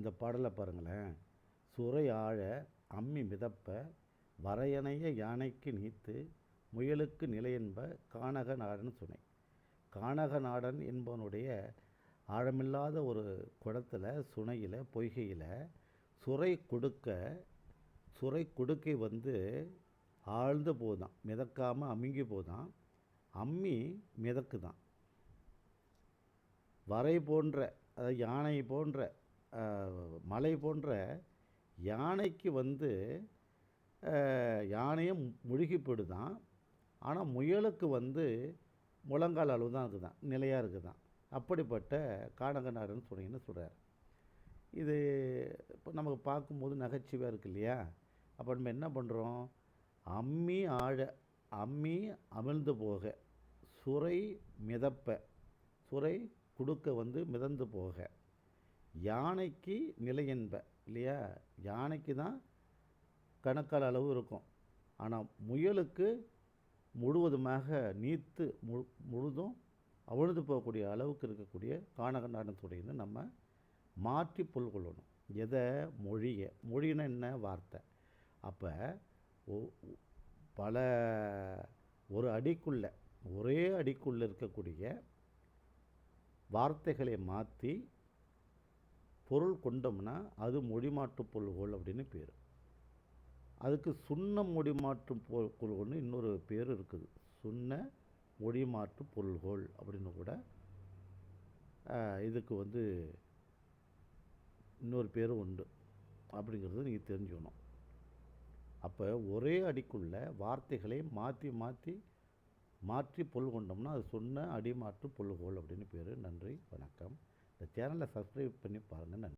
இந்த பாடலை பாருங்களேன். சுரை ஆழ அம்மி மிதப்ப வரையணைய யானைக்கு நீத்து முயலுக்கு நிலையென்ப கானக நாடன் சுனை. கானக நாடன் என்பவனுடைய ஆழமில்லாத ஒரு குடத்தில் சுனையில் பொய்கையில் சுரை கொடுக்க சுரை கொடுக்கை வந்து ஆழ்ந்து போதான் மிதக்காமல் அமுங்கி போதான். அம்மி மிதக்குதான். வரை போன்ற அதாவது யானை போன்ற மலை போன்ற யானைக்கு வந்து யானையும் முழுகி போயிடுதான் ஆனால் முயலுக்கு வந்து முழங்கால் அளவு தான் இருக்குதான் நிலையாக இருக்குதான். அப்படிப்பட்ட காடங்கநாடுன்னு சொன்னீங்கன்னு சொல்கிறார் இது இப்போ நமக்கு பார்க்கும்போது நகைச்சுவையாக இருக்கு இல்லையா? அப்போ நம்ம என்ன பண்ணுறோம் அம்மி ஆழ அம்மி அமிழ்ந்து போக சுரை மிதப்ப சுரை குடுக்க வந்து மிதந்து போக. யானைக்கு நிலையென்ப இல்லையா? யானைக்கு தான் கணக்கால் அளவு இருக்கும். ஆனால் முயலுக்கு முழுவதுமாக நீத்து முழு முழுதும் அவிழ்ந்து போகக்கூடிய அளவுக்கு இருக்கக்கூடிய காணகண்டானத்துடையது நம்ம மாற்றி புல்கொள்ளணும் எதை? மொழியை. மொழின்னா என்ன? வார்த்தை. அப்போ பல ஒரு அடிக்குள்ளே ஒரே அடிக்குள்ளே இருக்கக்கூடிய வார்த்தைகளை மாற்றி பொருள் கொண்டோம்னா அது மொழிமாற்று பொருள்கோள் அப்படின்னு பேர். அதுக்கு சுண்ண மொழிமாற்று பொ- பொருள்கோள்னு இன்னொரு பேர் இருக்குது. சுண்ண மொழிமாற்று பொருள்கோள் அப்படின்னு கூட இதுக்கு வந்து இன்னொரு பேரும் உண்டு. அப்படிங்கிறது நீங்கள் தெரிஞ்சுக்கணும். அப்போ ஒரே அடிக்குள்ள வார்த்தைகளை மாற்றி மாற்றி மாற்றி பொருள் கொண்டோம்னா அது சொன்ன அடிமாற்று பொருள்கோள் அப்படின்னு பேர். நன்றி வணக்கம். இந்த சேனலை சப்ஸ்கிரைப் பண்ணி பாருங்கள் நன்றி.